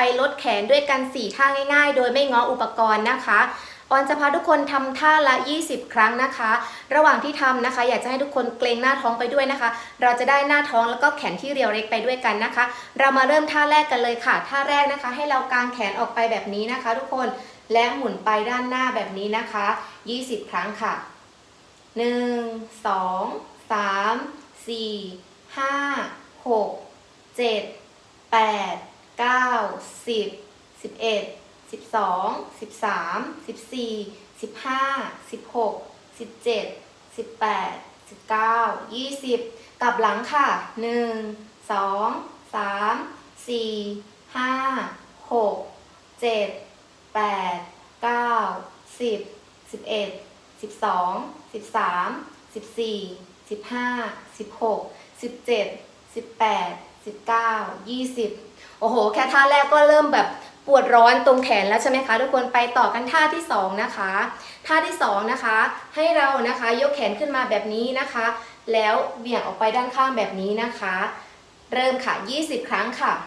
ไปลดแขนด้วยกัน 4 ท่าง่ายๆ โดยไม่ง้ออุปกรณ์นะคะออนจะพาทุกคนทำท่าละ 20 ครั้งนะคะ ระหว่างที่ทำนะคะ อยากจะให้ทุกคนเกรงหน้าท้องไปด้วยนะคะ เราจะได้หน้าท้องแล้วก็แขนที่เรียวเล็กไปด้วยกันนะคะ เรามาเริ่มท่าแรกกันเลยค่ะ ท่าแรกนะคะ ให้เรากางแขนออกไปแบบนี้นะคะ ทุกคน และหมุนไปด้านหน้าแบบนี้นะคะ 20 ครั้งค่ะ 1 2 3 4 5 6 7 8 9 10 11 12 13 14 15 16 17 18 19 20กลับหลังค่ะ1 2 3 4 5 6 7 8 9 10 11 12 13 14 15 16 17 18 19 20 โอ้โห แค่ท่าแรกก็เริ่มแบบปวดร้อนตรงแขนแล้วใช่ไหมคะทุกคนไปต่อกันท่าที่ 2 นะคะ ท่าที่ 2 นะคะ ให้เรานะคะยกแขนขึ้นมาแบบนี้นะคะ แล้วเบี่ยงออกไปด้านข้างแบบนี้นะคะ เริ่มค่ะ 20 ครั้งค่ะ 1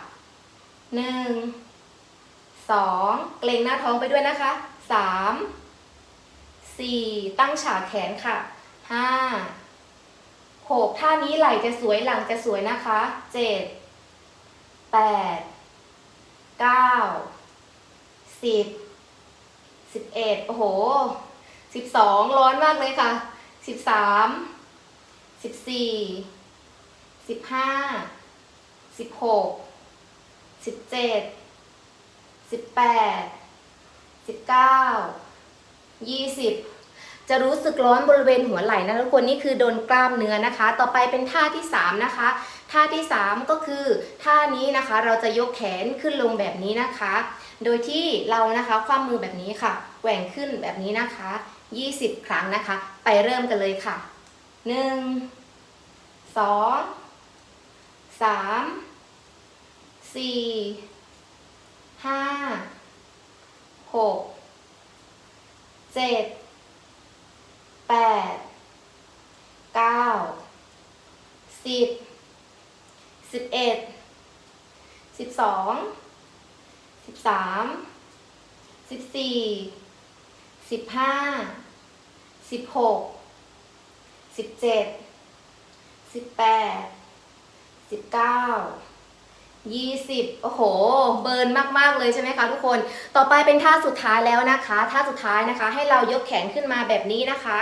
2 เกรงหน้าท้องไปด้วยนะคะ 3 4 ตั้งฉากแขนค่ะ 5 6ท่านี้ไหล่จะสวยหลังจะสวยนะคะ7 8 9 10 11โอ้โห12ร้อนมากเลยค่ะ13 14 15 16 17 18 19 20จ จะรู้สึกร้อนบริเวณหัวไหล่นะทุกคนนี่คือโดนกล้ามเนื้อนะคะ ต่อไปเป็นท่าที่ 3 นะคะ ท่าที่ 3 ก็คือท่านี้นะคะเราจะยกแขนขึ้นลงแบบนี้นะคะ โดยที่เรานะคะคว่ำมือแบบนี้ค่ะแกว่งขึ้นแบบนี้นะคะ 20 ครั้งนะคะ ไปเริ่มกันเลยค่ะ 1 2 3 4 5 6เจ็ด แปดเก้าสิบสิบเอ็ดสิบสองสิบสามสิบสี่สิบห้าสิบหกสิบเจ็ดสิบแปดสิบเก้า ยี่สิบโอ้โห เบิร์นมาก ๆ เลยใช่ไหมคะทุกคน ต่อไปเป็นท่าสุดท้ายแล้วนะคะ ท่าสุดท้ายนะคะ ให้เรายกแขนขึ้นมาแบบนี้นะคะ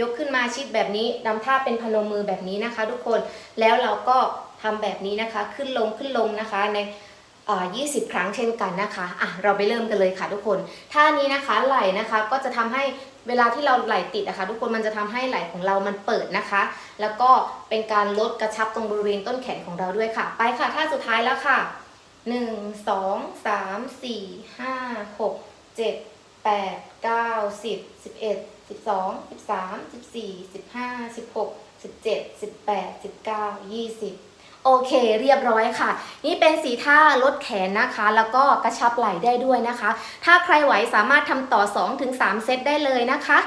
ยกขึ้นมาชิดแบบนี้นำท่าเป็นพนมมือแบบนี้นะคะ ทุกคน แล้วเราก็ทำแบบนี้นะคะ ขึ้นลงขึ้นลงนะคะใน 20 ครั้งเช่นกันนะคะอะเราไปเริ่มกันเลยค่ะทุกคนท่านี้นะคะไหลนะคะก็จะทำให้เวลาที่เราไหลติดนะคะ ทุกคนมันจะทำให้ไหลของเรามันเปิดนะคะ แล้วก็เป็นการลดกระชับตรงบริเวณต้นแขนของเราด้วยค่ะ ไปค่ะท่าสุดท้ายแล้วค่ะ 1 2 3 4 5 6 7 8 9 10 11 12 13 14 15 16 17 18 19 20 โอเคเรียบร้อยค่ะ นี่เป็นสีท่าลดแขนนะคะ แล้วก็กระชับไหล่ได้ด้วยนะคะ ถ้าใครไหวสามารถทำต่อ 2-3 เซตได้เลยนะคะ